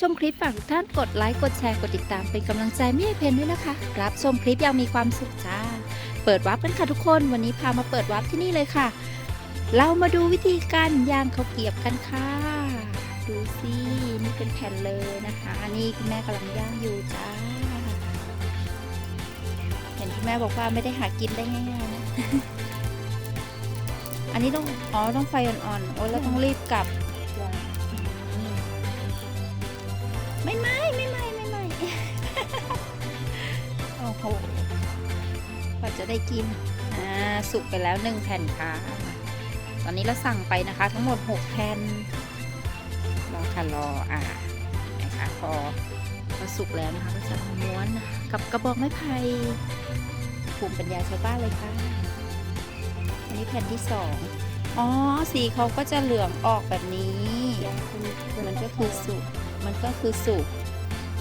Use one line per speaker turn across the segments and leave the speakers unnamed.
ชมคลิปฝากทุกท่านกดไลค์ กดแชร์ กดติดตามเป็นกำลังใจไม่ให้เพนด้วยนะคะ รับชมคลิปอยังมีความสุขจ้า เปิดวับกันค่ะทุกคน วันนี้พามาเปิดวับที่นี่เลยค่ะ เรามาดูวิธีการย่างข้าวเกรียบกันค่ะ ดูสินี่เป็นแผ่นเลยนะคะ อันนี้คุณแม่กำลังย่างอยู่จ้า เห็นคุณแม่บอกว่าไม่ได้หากินได้ง่ายๆนะ อันนี้ต้อง อ๋อ ต้องไฟอ่อนๆ โอ้ยแล้วต้องรีบกลับ ไม่ไหม่ไม่ไหม่ไม่ไหม่โอ้โหกว่าจะได้กิน อ่า สุกไปแล้วหนึ่งแผ่นค่ะ ตอนนี้เราสั่งไปนะคะ ทั้งหมดหกแผ่น รอค่ะรอ อ่านะคะพอพอสุกแล้วนะคะก็จะม้วนนะกับกระบอกไม้ไผ่ภูมิปัญญาชาวบ้านเลยค่ะ อันนี้แผ่นที่สอง อ๋อ สีเขาก็จะเหลืองออกแบบนี้ มันก็คือสุก มันก็คือสุก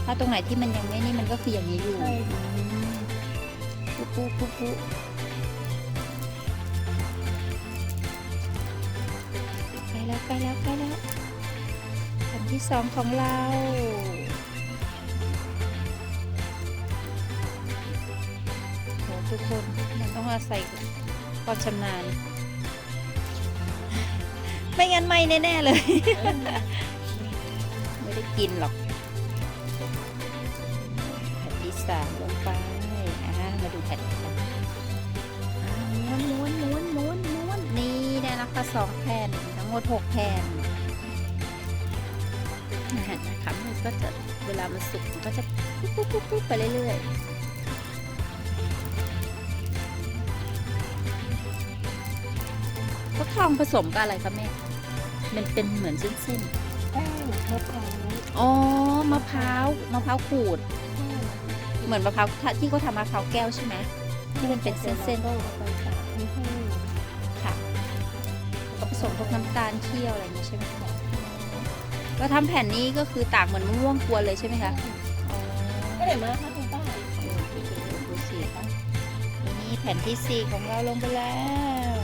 ถ้าตรงไหนที่มันยังไม่นี่มันก็คืออย่างนี้อยู่
ใช่
อืมปุ๊บปุ๊บปุ๊บปุ๊บใกล้แล้วใกล้แล้วใกล้แล้วแผ่นที่สองของเราโหทุกคนมันต้องอาศัยความชำนาญ ไม่งั้นไม่แน่ ๆ เลย ไม่ได้กินหรอกแผ่นที่สามลงไปอ่ามาดูแผ่นที่สามม้วนม้วนม้วนม้วนม้วนนี่ได้แล้วค่ะสองแผ่นทั้งหมดหกแผ่นนะนะคะมันก็จะเวลามันสุกมันก็จะปุ๊บปุ๊บปุ๊บปุ๊บไปเรื่อยๆฟักทองผสมกับอะไรคะแม่ มันเป็นเหมือนเส้นๆ
แป้งมะพร้าว
อ๋อ มะพร้าว มะพร้าวขูด เหมือนมะพร้าวที่เขาทำมะพร้าวแก้วใช่ไหม ที่มันเป็นเส้นๆ
ๆต้องเอาไปตากให้แห้ง
ค่ะก็ผสมพวกน้ำตาลเคี่ยวอะไรอย่างนี้ใช่ไหมคะก็ทำแผ่นนี้ก็คือตากเหมือนมะม่วงกวนเลยใช่ไหมคะอ๋อ
ก็เดี๋ยวมาค่ะคุณป้า
ดูสิคะนี่แผ่นที่สี่ของเราลงไปแล้ว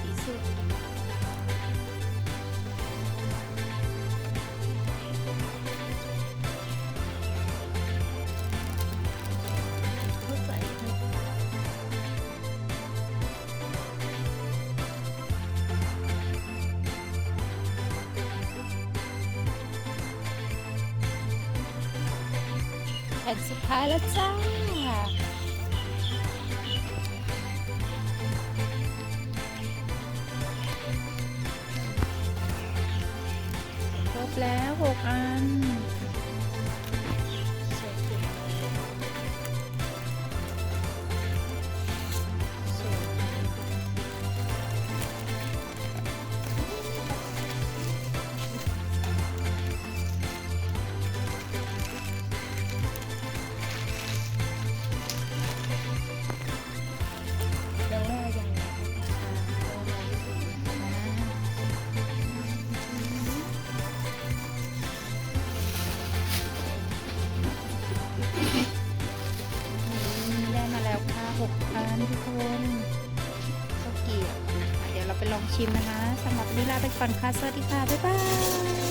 สีสวยสีสวย
เบ
แล้วหกอัน กันทุกคนข้าวเกี๊ยวนะคะเดี๋ยวเราไปลองชิมนะคะสำหรับวันนี้ลาไปก่อนค่ะ สวัสดีค่ะ บ๊ายบาย